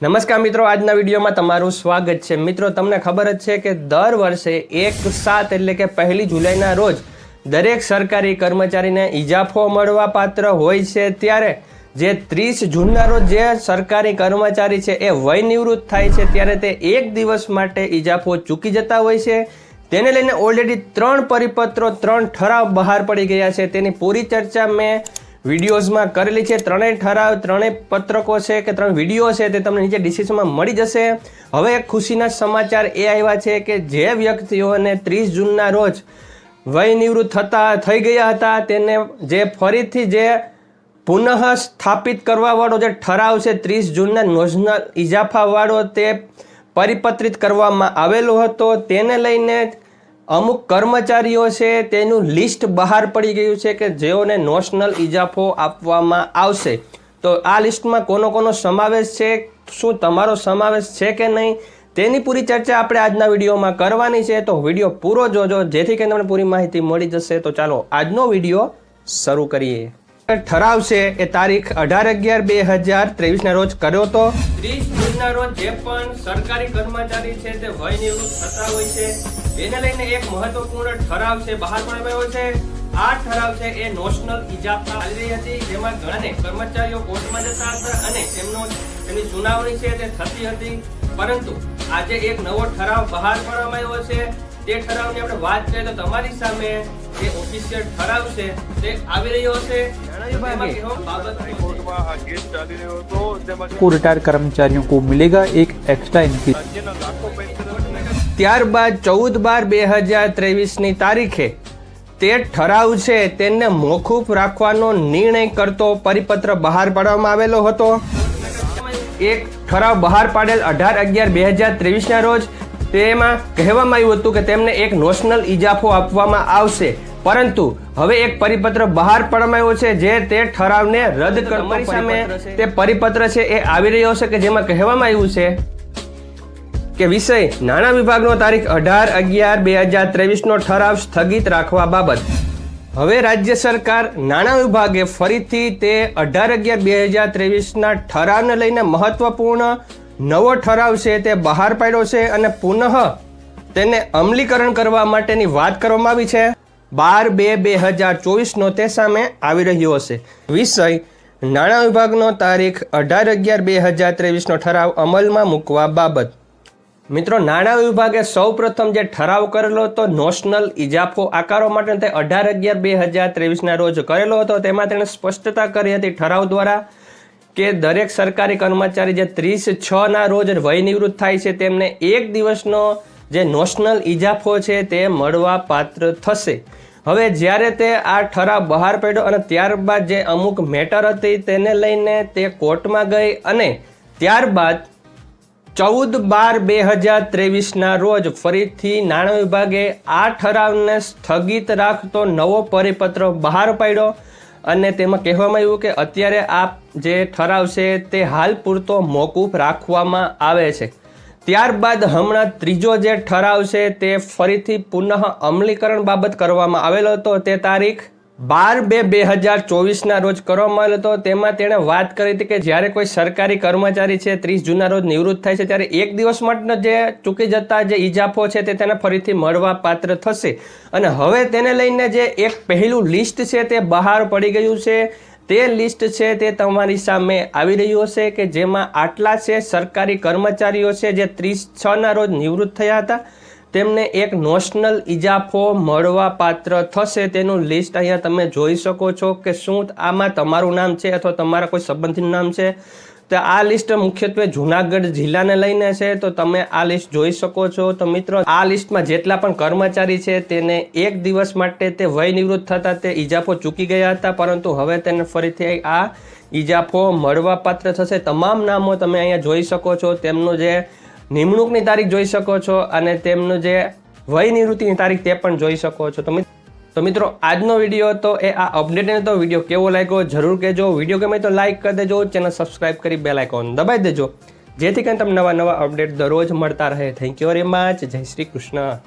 નમસ્કાર મિત્રો, આજના વિડીયોમાં તમારું સ્વાગત છે. મિત્રો, તમને ખબર જ છે કે દર વર્ષે એક સાત એટલે કે પહેલી જુલાઈના રોજ દરેક સરકારી કર્મચારીને ઇજાફો મળવા પાત્ર હોય છે ત્યારે જે ત્રીસ જૂનના રોજ જે સરકારી કર્મચારી છે એ વય નિવૃત્ત થાય છે ત્યારે તે એક દિવસ માટે ઇજાફો ચૂકી જતા હોય છે. તેને લઈને ઓલરેડી ત્રણ પરિપત્રો, ત્રણ ઠરાવ બહાર પડી ગયા છે. તેની પૂરી ચર્ચા મેં વિડીયોઝમાં કરેલી છે. ત્રણેય ઠરાવ, ત્રણેય પત્રકો છે કે ત્રણ વીડિયો છે તે તમને નીચે ડિસ્ક્રિપ્શનમાં મળી જશે. હવે એક ખુશીના સમાચાર એ આવ્યા છે કે જે વ્યક્તિઓને ત્રીસ જૂનના રોજ વય નિવૃત્ત થતા, થઈ ગયા હતા, તેને જે ફરીથી જે પુનઃ સ્થાપિત કરવાવાળો જે ઠરાવ છે ત્રીસ જૂનના નોઝનલ ઇજાફાવાળો તે પરિપત્રિત કરવામાં આવેલો હતો. તેને લઈને અમુક કર્મચારીઓ છે તેનું લિસ્ટ બહાર પડી ગયું છે કે જેઓને નોશનલ ઇજાફો આપવામાં આવશે. તો આ લિસ્ટમાં કોનો કોનો સમાવેશ છે? શું તમારો સમાવેશ છે કે નહીં? તેની પૂરી ચર્ચા આપણે આજના વિડીયોમાં કરવાની છે. તો વીડિયો પૂરો જોજો. જેથી કરીને તમને પૂરી માહિતી મળી જશે. તો ચાલો, આજનો વીડિયો શરૂ કરીએ. ઠરાવ છે એ તારીખ અઢાર અગિયાર બે હજાર ત્રેવીસના રોજ કર્યો હતો ત્રીસ જૂનના રોજ જે પણ સરકારી કર્મચારી છે તે વય નિવૃત્ત થતા હોય છે. તેને લઈને એક મહત્વપૂર્ણ ઠરાવ છે બહાર પાડવામાં આવ્યો છે આ ઠરાવ છે એ નોશનલ ઇજાફા ચાલી રહી હતી જેમાં ઘણા કર્મચારીઓ કોર્ટમાં જતા હતા અને તેમનો તેની સુનાવણી છે તે થતી હતી પરંતુ આજે એક નવો ઠરાવ બહાર પાડવામાં આવ્યો છે તે ઠરાવની આપણે વાત કરીએ તો તમારી સામે જે ઓફિશિયલ ઠરાવ છે તે આવી રહ્યો છે તેમાં કહેવામાં બાબત કોર્ટમાં આ કેસ ચાલી રહ્યો હતો તેમાં को रिटायर्ड कर्मचारियों को मिलेगा एक एक्स्ट्रा इंक्रीज રાજ્યના લાખો પેન્શનર્સને ત્યારબાદ ચૌદ બાર બે હજાર ત્રેવીસની તારીખે તે ઠરાવ છે તેને મોકૂફ રાખવાનો નિર્ણય કરતો પરિપત્ર બહાર પાડવામાં આવેલો હતો. એક ઠરાવ બહાર પાડેલ અઢાર અગિયાર બે હજાર ત્રેવીસના રોજ તેમાં કહેવામાં આવ્યું હતું કે તેમને એક નોશનલ ઇજાફો આપવામાં આવશે. પરંતુ હવે એક પરિપત્ર બહાર પાડવામાં આવ્યો છે જે તે ઠરાવને રદ કરવાની સામે તે પરિપત્ર છે એ આવી રહ્યો છે કે જેમાં કહેવામાં આવ્યું છે કે વિષય નાણાં વિભાગનો તારીખ અઢાર અગિયાર બે હજાર ત્રેવીસનો ઠરાવ સ્થગિત રાખવા બાબત. હવે રાજ્ય સરકાર નાણાં વિભાગે ફરીથી તે અઢાર અગિયાર બે હજાર ત્રેવીસના ઠરાવને લઈને મહત્વપૂર્ણ નવો ઠરાવ છે તે બહાર પાડ્યો છે અને પુનઃ તેને અમલીકરણ કરવા માટેની વાત કરવામાં આવી છે. બાર બે બે હજાર ચોવીસનો તે સામે આવી રહ્યો હશે. વિષય નાણાં વિભાગનો તારીખ અઢાર અગિયાર બે હજાર ત્રેવીસનો ઠરાવ અમલમાં મૂકવા બાબત. મિત્રો, નાણાં વિભાગે સૌ પ્રથમ જે ઠરાવ કરેલો હતો નોશનલ ઇજાફો આકારો માટે તે અઢાર અગિયાર બે હજાર ત્રેવીસના રોજ કરેલો હતો. તેમાં તેણે સ્પષ્ટતા કરી હતી ઠરાવ દ્વારા કે દરેક સરકારી કર્મચારી જે ત્રીસ છ ના રોજ વયનિવૃત્ત થાય છે, તેમને એક દિવસનો જે નોશનલ ઇજાફો છે તે મળવા પાત્ર થશે. હવે જ્યારે તે આ ઠરાવ બહાર પડ્યો અને ત્યારબાદ જે અમુક મેટર હતી, તેને લઈને તે કોર્ટમાં ગઈ અને ત્યારબાદ ચૌદ બાર બે હજાર ત્રેવીસના રોજ ફરીથી નાણાં વિભાગે આ ઠરાવને સ્થગિત રાખતો નવો પરિપત્ર બહાર પાડ્યો અને તેમાં કહેવામાં આવ્યું કે અત્યારે આ જે ઠરાવ છે તે હાલ પૂરતો મોકૂફ રાખવામાં આવે છે. ત્યારબાદ હમણાં ત્રીજો જે ઠરાવ છે તે ફરીથી પુનઃ અમલીકરણ બાબત કરવામાં આવેલો હતો. તે તારીખ બાર બે બે હજાર ચોવીસના રોજ કરવામાં આવેલો હતો. તેમાં તેણે વાત કરી હતી કે જ્યારે કોઈ સરકારી કર્મચારી છે, ત્રીસ જૂના રોજ નિવૃત્ત થાય છે, ત્યારે એક દિવસ માટે જે ચૂકી જતા જે ઇજાફો છે તે તેને ફરીથી મળવા પાત્ર થશે. અને હવે તેને લઈને જે એક પહેલું લિસ્ટ છે તે બહાર પડી ગયું છે. તે લિસ્ટ છે તે તમારી સામે આવી રહ્યું હશે કે જેમાં આટલા છે સરકારી કર્મચારીઓ છે જે ત્રીસ છના રોજ નિવૃત્ત થયા હતા. તેમને એક નોશનલ ઇજાફો મળવા પાત્ર થશે તેનું લિસ્ટ અહીંયા તમે જોઈ શકો છો કે શું આમાં તમારું નામ છે અથવા તમારા કોઈ સંબંધીનું નામ છે. તો આ લિસ્ટ મુખ્યત્વે જુનાગઢ જિલ્લાને લઈને છે. તો તમે આ લિસ્ટ જોઈ શકો છો. તો મિત્રો, આ લિસ્ટમાં જેટલા પણ કર્મચારી છે તેને એક દિવસ માટે તે વય નિવૃત્ત થતા તે ઇજાફો ચૂકી ગયા હતા. પરંતુ હવે તેને ફરીથી આ ઇજાફો મળવાપાત્ર થશે. તમામ નામો તમે અહીંયા જોઈ શકો છો. તેમનું જે નિમણૂકની તારીખ જોઈ શકો છો અને તેમનું જે વય નિવૃત્તિની તારીખ તે પણ જોઈ શકો છો. તો મિત- તો મિત્રો, આજનો વીડિયો હતો એ આ અપડેટને તો વીડિયો કેવો લાગ્યો જરૂર કહેજો. વીડિયો ગમે તો લાઇક કરી દેજો ચેનલ સબસ્ક્રાઇબ કરી બેલ આઇકોન દબાવી દેજો. જેથી કરીને તમને નવા નવા અપડેટ દરરોજ મળતા રહે. થેન્ક યુ વેરી મચ જય શ્રી કૃષ્ણ.